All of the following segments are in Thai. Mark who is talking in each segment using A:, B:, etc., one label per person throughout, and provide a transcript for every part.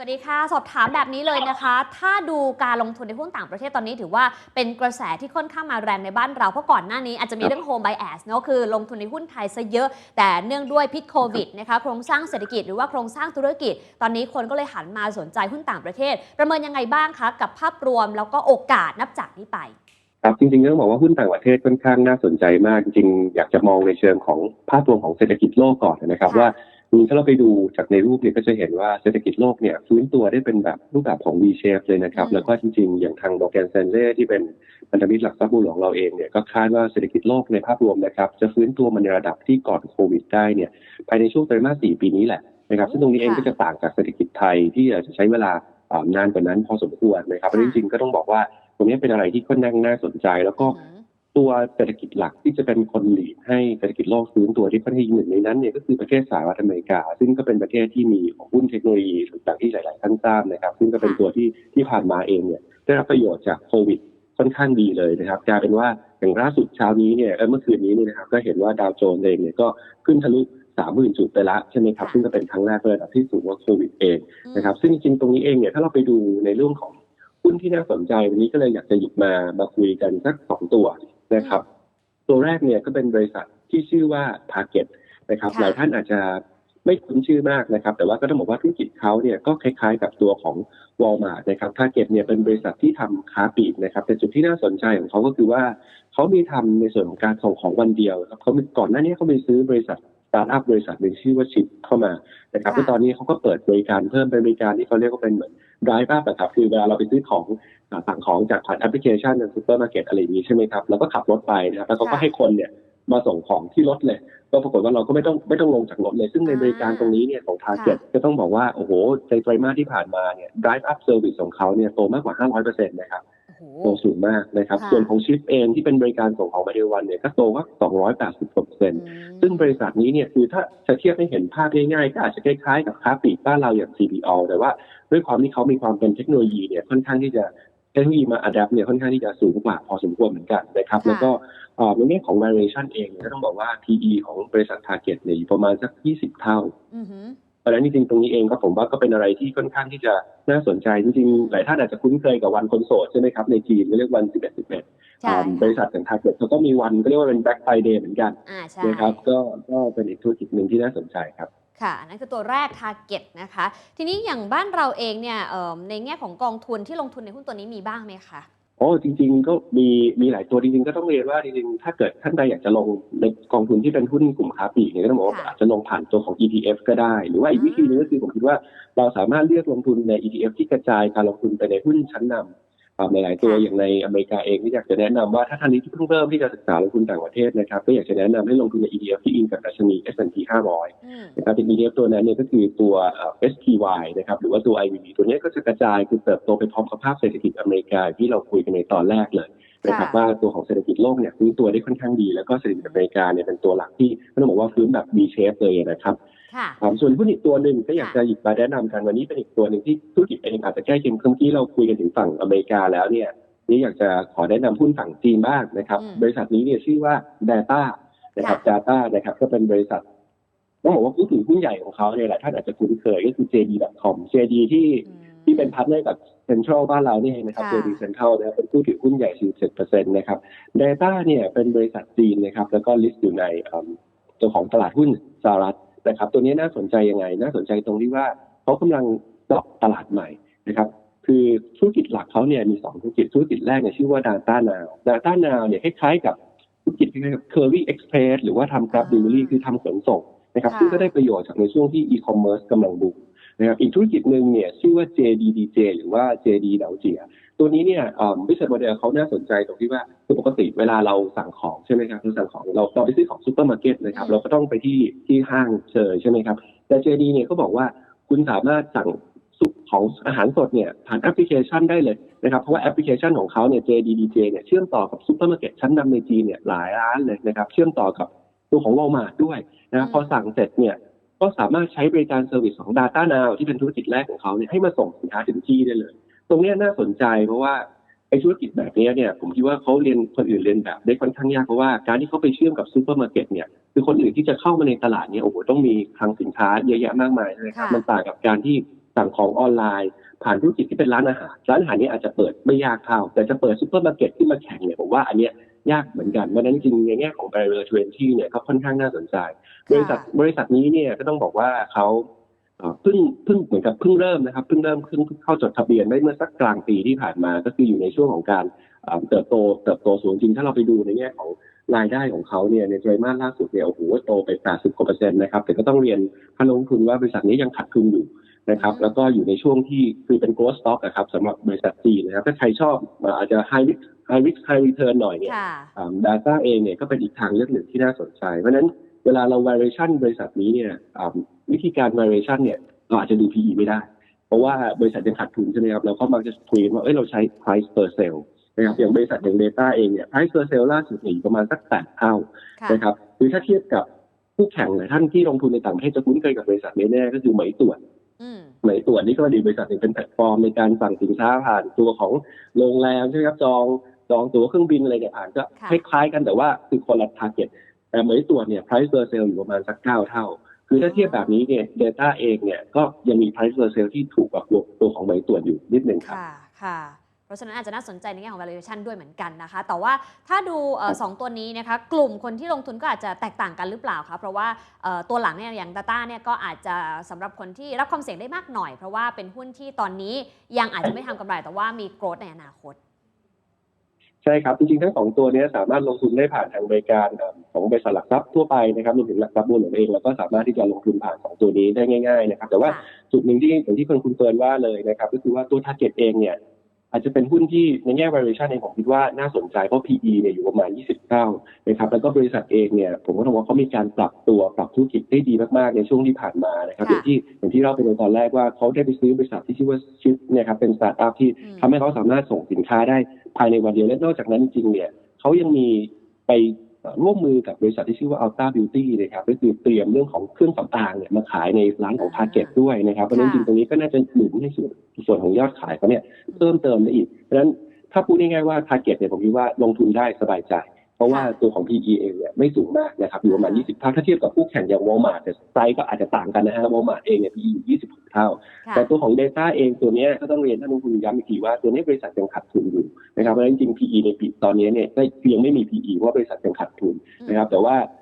A: วัสดีค่ะ สอบถามแบบนี้เลยนะคะ ถ้าดูการลงทุนในหุ้นต่างประเทศตอนนี้ถือว่าเป็นกระแสที่ค่อนข้างมาแรงในบ้านเรา เพราะก่อนหน้านี้อาจจะมีเรื่อง home bias เนอะคือลงทุนในหุ้นไทยซะเยอะ แต่เนื่องด้วยพิษโควิดนะคะโครงสร้างเศรษฐกิจหรือว่าโครงสร้างธุรกิจ ตอนนี้คนก็เลยหันมาสนใจหุ้นต่างประเทศ ประเมินยังไงบ้างคะกับภาพรวมแล้วก็โอกาสนับจากนี้ไป
B: ครับจริงๆต้องบอกว่าหุ้นต่างประเทศค่อนข้างน่าสนใจมากจริงๆอยากจะมองในเชิงของภาพรวมของเศรษฐกิจโลกก่อนนะครับ
A: ค่ะ
B: ว่า ถ้าเราไปดูจากในรูปเนี่ยก็จะเห็นว่าเศรษฐกิจโลกเนี่ยฟื้นตัวได้เป็นแบบรูปแบบของ V shape เลยนะครับ
A: อืม
B: แล้วก็จริงๆ อย่างทางโ o แกนเซนเล่ที่เป็นพันธมิตรหลักทรัพย์บัวหลวงเราเองเนี่ยก็คาดว่าเศรษฐกิจโลกในภาพรวมนะครับ จะฟื้นตัวมาในระดับที่ก่อนโควิดได้เนี่ยภายในช่วงไตรมาสสี่ปีนี้แหละนะครับซึ่งตรงนี้เองก็จะต่างจากเศรษฐกิจไทยที่อาจจะใช้เวลาอ่านานกว่านั้นพอสมควรนะครับเพราะฉะนั้นจริงๆก็ต้องบอกว่าตรงนี้เป็นอะไรที่ค่อนข้างน่าสนใจแล้วก็
A: อืม
B: ตัวเศรษฐกิจหลักที่จะเป็นคนหลีดให้เศรษฐกิจโลกฟื้นตัวที่ค่อนข้างหนึ่งในนั้นเนี่ยก็คือประเทศสหรัฐอเมริกา ซึ่งก็เป็นประเทศที่มีหุ้นเทคโนโลยีต่างๆที่หลาย ๆ ท่านทราบนะครับ ซึ่งก็เป็นตัวที่ที่ผ่านมาเองเนี่ยได้รับประโยชน์จากโควิดค่อนข้างดีเลยนะครับกลายเป็นว่าอย่างล่าสุดเช้านี้เนี่ยเมื่อคืนนี้เนี่ยนะครับก็เห็นว่าดาวโจนส์เองเนี่ยก็ขึ้นทะลุสามหมื่นจุดไปละใช่ไหมครับ ซึ่งก็เป็นครั้งแรกเลยระดับที่สูงกว่าโควิดเองนะครับซึ่งจริงตรงนี้เองเนี่ยถ้าเราไปดูในเรื่องของหุ้นที่น่าสนใจวันนี้ก็เลยอยากจะหยิบมามาคุยกันสักสองตัว นะครับ ตัวแรกเนี่ยก็เป็นบริษัทที่ชื่อว่า Target นะครับ
A: ค่ะ
B: หลายท่านอาจจะไม่คุ้นชื่อมากนะครับ แต่ว่าก็ต้องบอกว่าธุรกิจเขาเนี่ยก็คล้ายๆกับตัวของ Walmart นะครับ Target เนี่ยเป็นบริษัทที่ทำค้าปลีกนะครับ แต่จุดที่น่าสนใจของเขาก็คือว่าเขามีทำในส่วนของการส่งของวันเดียวครับเขามีก่อนหน้านี้เขาไปซื้อบริษัทสตาร์ทอัพบริษัทหนึ่งชื่อว่าชิปเข้ามานะครับ
A: ค่ะ
B: แล้วตอนนี้เขาก็เปิดบริการเพิ่มเป็นบริการที่เขาเรียกว่าเป็นเหมือน drive up อะครับ คือเวลาเราไปซื้อของอ่า สั่งของจากผ่านแอปพลิเคชันในซูเปอร์มาร์เก็ตอะไรอย่างนี้ใช่ไหมครับ แล้วก็ขับรถไปนะครับ แล้วเขาก็
A: ค่ะ
B: ให้คนเนี่ยมาส่งของที่รถเลย ก็ปรากฏว่าเราก็ไม่ต้องไม่ต้องลงจากรถเลย ซึ่งในบริการตรงนี้เนี่ยของ Target ก็ต้องบอกว่า โอ้โหในไตรมาสที่ผ่านมาเนี่ย drive up service ของเขาเนี่ยโตมากกว่า 500%นะครับ
A: โอ้โห
B: โตสูงมากนะครับ
A: ค่ะ
B: ส่วนของชิปเองที่เป็นบริการส่งของมาเดวันเนี่ยก็โตว่า280%
A: อืม
B: ซึ่งบริษัทนี้เนี่ยคือถ้าจะเทียบให้เห็นภาพง่ายๆ ก็อาจจะคล้ายๆกับค้าปลีกบ้านเราอย่าง CPO แต่ว่าด้วยความที่เขามีความเป็นเทคโนโลยีเนี่ยค่อนข้างที่จะ เทคโนโลยีมาอัดแอปเนี่ยค่อนข้างที่จะสูงกว่าพอสมควรเหมือนกันนะครับ
A: ค่ะ
B: แล้วก็เอ่อในแง่ของ valuation เองเนี่ยก็ต้องบอกว่า PE ของบริษัท Target เนี่ยอยู่ประมาณสัก 20 เท่า
A: อือหือ
B: เพราะฉะนั้นจริงๆตรงนี้เองก็ผมว่าก็เป็นอะไรที่ค่อนข้างที่จะน่าสนใจจริงๆหลายท่านอาจจะคุ้นเคยกับวันคนโสดใช่ไหมครับในจีนก็เรียกวัน 11 11
A: ใช่
B: อ่าบริษัทอย่าง Target เขาก็มีวันก็เรียกว่าเป็น Black Friday เหมือนกัน
A: อ่าใช่
B: นะครับก็ก็เป็นอีกธุรกิจหนึ่งที่น่าสนใจครับ
A: ค่ะอันนั่นคือตัวแรก Target นะคะ ทีนี้อย่างบ้านเราเองเนี่ยเอิ่มในแง่ของกองทุนที่ลงทุนในหุ้นตัวนี้มีบ้างไหมคะ
B: โอ้จริง ๆ ก็มีมีหลายตัวจริงๆก็ต้องเรียนว่าจริงๆถ้าเกิดท่านใดอยากจะลงในกองทุนที่เป็นหุ้นกลุ่มค้าปลีกเนี่ยก็ต้องบอกว่า
A: ค่ะ
B: อาจจะลงผ่านตัวของ ETF ก็ได้ หรือว่าอีกวิธีหนึงก็คือผมคิดว่าเราสามารถเลือกลงทุนใน ETF ที่กระจายการลงทุนไปในหุ้นชั้นนำอ่า หลาย ๆ ตัว
A: ค่ะ
B: อย่างในอเมริกาเองที่อยากจะแนะนำว่าถ้าท่านนี้ที่เพิ่งเริ่มที่จะศึกษาลงทุนต่างประเทศนะครับก็อยากจะแนะนำให้ลงทุนใน ETF ที่อิงกับดัชนี S&P 500
A: อืม
B: นะครับเป็น ETF ตัวนั้นเนี่ยก็คือตัวเอ่อ SPY นะครับหรือว่าตัว IVD ตัวเนี้ยก็จะกระจายคือเติบโตไปพร้อมกับภาพเศรษฐกิจอเมริกาที่เราคุยกันในตอนแรกเลยนะครับ
A: ค่ะ
B: ว่าตัวของเศรษฐกิจโลกเนี่ยฟื้นตัวได้ค่อนข้างดี แล้วก็เศรษฐกิจอเมริกาเนี่ยเป็นตัวหลักที่ต้องบอกว่าฟื้นแบบ V shape เลยนะครับ
A: ค่ะ
B: อ่าส่วนหุ้นอีกตัวหนึ่งก็อยาก
A: ค่ะ
B: จะหยิบมาแนะนำกันวันนี้เป็นอีกตัวหนึ่งที่ธุรกิจเองอาจจะใกล้เคียงเมื่อกี้เราคุยกันถึงฝั่งอเมริกาแล้วเนี่ยนี่อยากจะขอแนะนำหุ้นฝั่งจีนบ้างนะครับ
A: อืม
B: บริษัทนี้เนี่ยชื่อว่า Data นะครับ
A: ค่ะ
B: Data นะครับก็เป็นบริษัทต้องบอกว่าผู้ถือหุ้นใหญ่ของเขาเนี่ยหลายท่านอาจจะคุ้นเคยก็คือ JD.com JD ที่
A: อืม
B: ที่เป็นพาร์ทเนอร์กับ Central บ้านเรานี่เองนะครับ
A: ค่ะ
B: JD Central นะครับเป็นผู้ถือหุ้นใหญ่ 47%นะครับ Data เนี่ยเป็นบริษัทจีนนะครับแล้วก็ลิสต์อยู่ในเอิ่มตัวของตลาดหุ้นสหรัฐ นะครับ ตัวนี้น่าสนใจยังไง น่าสนใจตรงที่ว่าเขากำลังเจาะตลาดใหม่นะครับ คือธุรกิจหลักเขาเนี่ยมีสองธุรกิจธุรกิจแรกเนี่ยชื่อว่า Data Now Data Now เนี่ยคล้ายๆกับธุรกิจคล้ายๆกับ Curry Express หรือว่าทำ Grab
A: อ่า
B: Delivery คือทำขนส่งนะครับ
A: ค่ะ
B: ซึ่งก็ได้ประโยชน์จากในช่วงที่ e-commerce กำลังบูมนะครับอีกธุรกิจหนึ่งเนี่ยชื่อว่า JDDJ หรือว่า JD เหลาเจีย ตัวนี้เนี่ยบิสเนสโมเดลเขาน่าสนใจตรงที่ว่าคือปกติเวลาเราสั่งของใช่ไหมครับเราสั่งของเราเราไปซื้อของซูเปอร์มาร์เก็ตนะครับ
A: อืม
B: เราก็ต้องไปที่ที่ห้างเจอใช่ไหมครับ แต่ JD เนี่ยเขาบอกว่าคุณสามารถสั่งสุของอาหารสดเนี่ยผ่านแอปพลิเคชันได้เลยนะครับเพราะว่าแอปพลิเคชันของเขาเนี่ย JDDJ เนี่ยเชื่อมต่อกับซูเปอร์มาร์เก็ตชั้นนำในจีนเนี่ยหลายร้านเลยนะครับเชื่อมต่อกับตัวของ Walmart ด้วยนะครับ
A: อืม
B: พอสั่งเสร็จเนี่ยก็สามารถใช้บริการเซอร์วิสของ Data Now ที่เป็นธุรกิจแรกของเขาเนี่ยให้มาส่งสินค้าถึงที่ได้เลย ตรงเนี้ยน่าสนใจเพราะว่าไอ้ธุรกิจแบบเนี้ยเนี่ยผมคิดว่าเขาเรียนคนอื่นเรียนแบบได้ค่อนข้างยากเพราะว่าการที่เขาไปเชื่อมกับซูเปอร์มาร์เก็ตเนี่ยคือคนอื่นที่จะเข้ามาในตลาดเนี่ยโอ้โหต้องมีคลังสินค้าเยอะแยะมากมายใช่ไหมครับ
A: ค่ะ
B: มันต่างกับการที่สั่งของออนไลน์ ผ่านธุรกิจที่เป็นร้านอาหารร้านอาหารนี้อาจจะเปิดไม่ยากเท่าแต่จะเปิดซูเปอร์มาร์เก็ตที่มาแข่งเนี่ยผมว่าอันเนี้ยยากเหมือนกันเพราะฉะนั้นจริงๆในแง่ของ barrier to entry เนี่ยก็ค่อนข้างน่าสนใจ บริษัทบริษัทนี้เนี่ยก็ต้องบอกว่าเขา เอ่อเพิ่งเพิ่งเหมือนกับเพิ่งเริ่มนะครับเพิ่งเริ่มขึ้นเข้าจดทะเบียนได้เมื่อสักกลางปีที่ผ่านมา ก็คืออยู่ในช่วงของการเอ่อเติบโตเติบโตสูงจริงถ้าเราไปดูในแง่ของรายได้ของเขาเนี่ยในไตรมาสล่าสุดเนี่ยโอ้โหโตไป 80กว่าเปอร์เซ็นต์นะครับแต่ก็ต้องเรียนท่านลงทุนว่าบริษัทนี้ยังขาดทุนอยู่นะครับ
A: อืม
B: แล้วก็อยู่ในช่วงที่คือเป็น growth stock นะครับสำหรับบริษัทจีนนะครับถ้าใครชอบเอ่ออาจจะ high risk high risk high return หน่อยเนี่ย
A: ค่ะ
B: ดัต้าเองเนี่ยก็เป็นอีกทางเลือกหนึ่งที่น่าสนใจเพราะฉะนั้น เวลาเรา valuation บริษัทนี้เนี่ยอ่าวิธีการ valuation เนี่ยเราอาจจะดู PE ไม่ได้ เพราะว่าบริษัทยังขาดทุนใช่ไหมครับเราก็มักจะคุยกันว่าเอ้ยเราใช้ price per sale นะครับอย่างบริษัทอย่าง Data เองเนี่ย price per sale ล่าสุดเนี่ยอยู่ประมาณสักแปดเท่า
A: ค่ะ
B: นะครับคือถ้าเทียบกับผู้แข่งหลายท่านที่ลงทุนในต่างประเทศจะคุ้นเคยกับบริษัทนี้แน่ก็คือไหมตรวจ
A: อืม
B: ไหมตรวจนี่ก็ดีบริษัทหนึ่งเป็นแพลตฟอร์มในการสั่งสินค้าผ่านตัวของโรงแรมใช่ไหมครับจองจองตั๋วเครื่องบินอะไรเนี่ยผ่านก็
A: ค่ะ
B: คล้ายๆกันแต่ว่าคือคนละ target แต่ไหมตรวจเนี่ย price per sale อยู่ประมาณสักเก้าเท่า คือถ้าเทียบแบบนี้เนี่ย data เองเนี่ยก็ยังมี price per sale ที่ถูกกว่าตัวตัวของไหมตรวจอยู่นิดนึงครับ
A: ค่ะค่ะเพราะฉะนั้นอาจจะน่าสนใจในแง่ของ valuation ด้วยเหมือนกันนะคะ แต่ว่าถ้าดูเอ่อสองตัวนี้นะคะ กลุ่มคนที่ลงทุนก็อาจจะแตกต่างกันหรือเปล่าคะ เพราะว่าเอ่อตัวหลังเนี่ยอย่าง Data เนี่ยก็อาจจะสำหรับคนที่รับความเสี่ยงได้มากหน่อย เพราะว่าเป็นหุ้นที่ตอนนี้ยังอาจจะไม่ทำกำไรแต่ว่ามี growth ในอนาคต
B: ใช่ครับ จริงๆ ทั้งสองตัวเนี้ยสามารถลงทุนได้ผ่านทางบริการเอ่อของบริษัทหลักทรัพย์ทั่วไปนะครับรวมถึงหลักทรัพย์บัวหลวงเองเราก็สามารถที่จะลงทุนผ่านสองตัวนี้ได้ง่ายๆนะครับแต่ว่า
A: ค่ะ
B: จุดหนึ่งที่อย่างที่คุณคุณเฟิร์นว่าเลยนะครับก็คือว่าตัว target เองเนี่ยอาจจะเป็นหุ้นที่ในแง่ valuation เองผมคิดว่าน่าสนใจเพราะ PE เนี่ยอยู่ประมาณ 20 เท่านะครับแล้วก็บริษัทเองเนี่ยผมก็ต้องบอกว่าเขามีการปรับตัวปรับธุรกิจได้ดีมากๆในช่วงที่ผ่านมานะครับอ
A: ค่ะ
B: ย่างที่อย่างที่เราไปในตอนแรกว่าเขาได้ไปซื้อบริษัทที่ชื่อว่าชิปเนี่ยครับเป็นสตาร์ทอัพที่
A: อืม
B: ทำให้เขาสามารถส่งสินค้าได้ ภายในวันเดียวและนอกจากนั้นจริงๆเนี่ยเขายังมีไปเอ่อร่วมมือกับบริษัทที่ชื่อว่า Ultra Beauty นะครับก็คือเตรียมเรื่องของเครื่องสำอางเนี่ยมาขายในร้านของ Target ด้วยนะครับ เพราะฉะนั้นจริงๆตรงนี้ก็น่าจะหนุนให้ส่วนส่วนของยอดขายเขาเนี่ยเพิ่มเติมได้อีก เพราะฉะนั้นถ้าพูดง่ายๆว่า Target เนี่ยผมคิดว่าลงทุนได้สบายใจ เพราะว่า
A: ค่ะ
B: ตัวของ PE เองเนี่ยไม่สูงมากนะครับอยู่ประมาณ 20 เท่าถ้าเทียบกับคู่แข่งอย่าง Walmart แต่ไซส์ก็อาจจะต่างกันนะฮะ Walmart เองเนี่ย PE อยู่ 26 เท่า
A: ค่ะ
B: แต่ตัวของ Data เองตัวเนี้ยก็ต้องเรียนท่านลงทุนย้ำอีกทีว่าตัวนี้บริษัทยังขาดทุนอยู่นะครับเพราะฉะนั้นจริงๆ PE ในปีตอนนี้เนี่ยก็ยังไม่มี PE เพราะว่าบริษัทยังขาดทุนนะครับแต่ว่าเอ่อ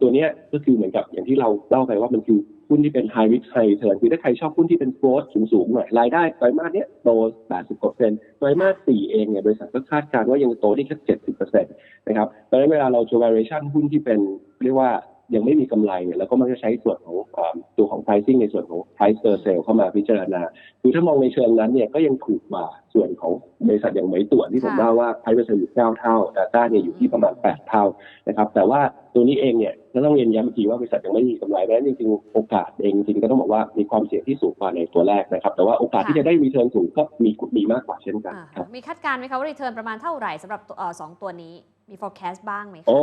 B: ตัวนี้ก็คือเหมือนกับอย่างที่เราเล่าไปว่ามันคือหุ้นที่เป็น high risk high return คือถ้าใครชอบหุ้นที่เป็น growth สูงๆหน่อยรายได้ไตรมาสเนี้ยโต 80กว่าเปอร์เซ็นต์ไตรมาส4เองเนี่ยบริษัทก็คาดการณ์ว่ายังโตได้แค่70เปอร์เซ็นต์นะครับดังนั้นเวลาเราจะ variation หุ้นที่เป็นเรียกว่า ยังไม่มีกำไรเนี่ยเราก็มักจะใช้ส่วนของเอ่อตัวของ pricing ในส่วนของ price per sale เข้ามาพิจารณาคือถ้ามองในเชิงนั้นเนี่ยก็ยังถูกกว่าส่วนของบริษัทอย่างไหมตรวจที่ผม
A: ค่ะ
B: ว่าว่า price per sale อยู่9เท่า data เนี่ยอยู่ที่ประมาณ 8 เท่านะครับแต่ว่าตัวนี้เองเนี่ยก็ต้องเรียนย้ำอีกทีว่าบริษัทยังไม่มีกำไรเพราะฉะนั้นจริงๆโอกาสเองจริงๆก็ต้องบอกว่ามีความเสี่ยงที่สูงกว่าในตัวแรกนะครับ แต่ว่าโอกาสที่จะได้รีเทิร์นสูงก็มีมีมากกว่าเช่นกัน
A: อ่า
B: ครับ
A: มีคาดการณ์ไหมคะว่า return ประมาณเท่าไหร่สำหรับตัวเอ่อสองตัวนี้ มี forecast บ้างไหมคะ
B: โอ้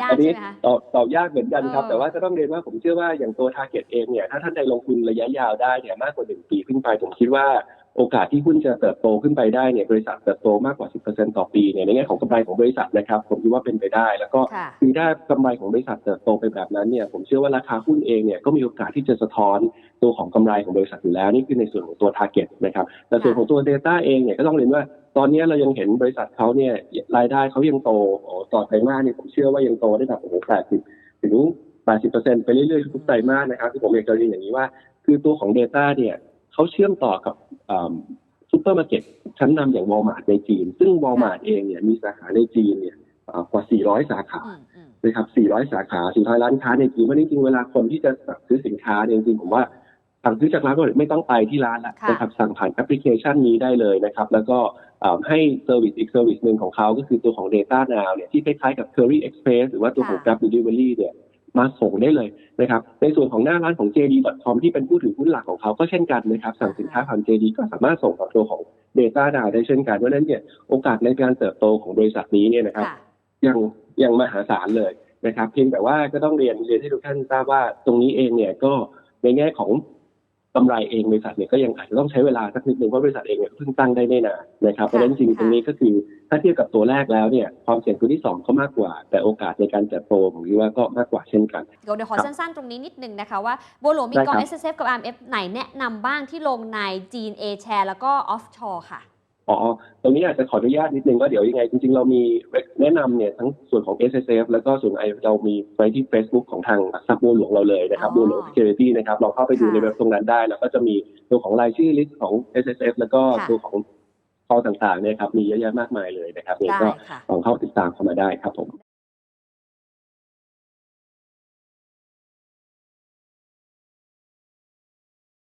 A: ยาก
B: อันนี้
A: ใช่ไหมคะ
B: ตอบตอบยากเหมือนกันครับ
A: เออ
B: แต่ว่าก็ต้องเรียนว่าผมเชื่อว่าอย่างตัว target เองเนี่ย ถ้าท่านใดลงทุนระยะยาวได้เนี่ยมากกว่าหนึ่งปีขึ้นไปผมคิดว่าโอกาสที่หุ้นจะเติบโตขึ้นไปได้เนี่ยบริษัทเติบโตมากกว่า 10%ต่อปีเนี่ยในแง่ของกำไรของบริษัทนะครับ ผมคิดว่าเป็นไปได้ แล้วก็
A: ค่ะ
B: คือถ้ากำไรของบริษัทเติบโตไปแบบนั้นเนี่ยผมเชื่อว่าราคาหุ้นเองเนี่ยก็มีโอกาสที่จะสะท้อนตัวของกำไรของบริษัทอยู่แล้วนี่คือในส่วนของตัว target นะครับแต่ส่วนของตัว Data เองเนี่ยก็ต้องเรียนว่าตอนนี้เรายังเห็นบริษัทเขาเนี่ยรายได้เขายังโตโอ้ต่อไตรมาสเนี่ยผมเชื่อว่ายังโตได้แบบโอ้โห80ถึง80%ไปเรื่อยๆทุกไตรมาสนะครับที่ผมอยากจะเรียนอย่างนี้ว่า คือตัวของ Data เนี่ย เขาเชื่อมต่อกับซูเปอร์มาร์เก็ตชั้นนำอย่าง Walmart ในจีน ซึ่ง Walmart เองเนี่ยมีสาขาในจีนเนี่ยอ่ากว่า 400 สาขา
A: อืมอืม
B: นะครับ 400 สาขาสุดท้ายร้านค้าในจีนเพราะจริงๆ เวลาคนที่จะสั่งซื้อสินค้าเนี่ยจริงๆ ผมว่าสั่งซื้อจากร้านก็ไม่ต้องไปที่ร้านละ
A: ค่ะ
B: นะครับ สั่งผ่านแอปพลิเคชันนี้ได้เลยนะครับ แล้วก็อ่าให้เซอร์วิสอีกเซอร์วิสหนึ่งของเขาก็คือตัวของ Data Now เนี่ยที่คล้ายๆกับ Curry Express หรือว่าตัวของ Grab Delivery เนี่ย มาส่งได้เลยนะครับ ในส่วนของหน้าร้านของ JD.com ที่เป็นผู้ถือหุ้นหลักของเขาก็เช่นกันนะครับ สั่งสินค้าผ่าน JD ก็สามารถส่งกับตัวของ Data Now ได้เช่นกันเพราะฉะนั้นเนี่ยโอกาสในการเติบโตของบริษัทนี้เนี่ยนะครับ
A: ค่ะ
B: ยังยังมหาศาลเลยนะครับ เพียงแต่ว่าก็ต้องเรียนเรียนให้ทุกท่านทราบว่าตรงนี้เองเนี่ยก็ในแง่ของ กำไรเองบริษัทเนี่ยก็ยังอาจจะต้องใช้เวลาสักนิดนึงเพราะบริษัทเองเนี่ยเพิ่งตั้งได้ไม่นานนะครับเพราะฉะนั้นจริงๆตรงนี้ก็คือถ้าเทียบกับตัวแรกแล้วเนี่ยความเสี่ยงตัวที่สองก็มากกว่า แต่โอกาสในการเติบโตผมคิดว่าก็มากกว่าเช่นกัน
A: เดี๋ยวเดี๋ยวขอ
B: ครับ
A: สั้นๆตรงนี้นิดนึงนะคะว่าบัวหลวงมี
B: ได้
A: กอง
B: ครับ
A: S S F กับ R M F ไหนแนะนำบ้างที่ลงในจีน A share แล้วก็ offshore ค่ะ
B: อ๋อ ตรงนี้อาจจะขออนุญาตนิดนึงว่าเดี๋ยวยังไง จริงๆ เรามีแนะนำเนี่ยทั้งส่วนของ S S F แล้วก็ส่วนไอเรามีไว้ที่ Facebook ของทางหลักทรัพย์บัวหลวงเราเลยนะครับ
A: อ๋อ
B: บัวหลวง Security นะครับลองเข้าไปดู
A: ค่ะ
B: ในเว็บตรงนั้นได้ แล้วก็จะมีตัวของรายชื่อลิสต์ของ S S F แล้วก็
A: ค่ะ
B: ตัวของคอต่างๆเนี่ยครับมีเยอะแยะมากมายเลยนะครับเนี่ย
A: ได้
B: ก็
A: ค่ะ
B: ลองเข้าติดตามเข้ามาได้ครับผม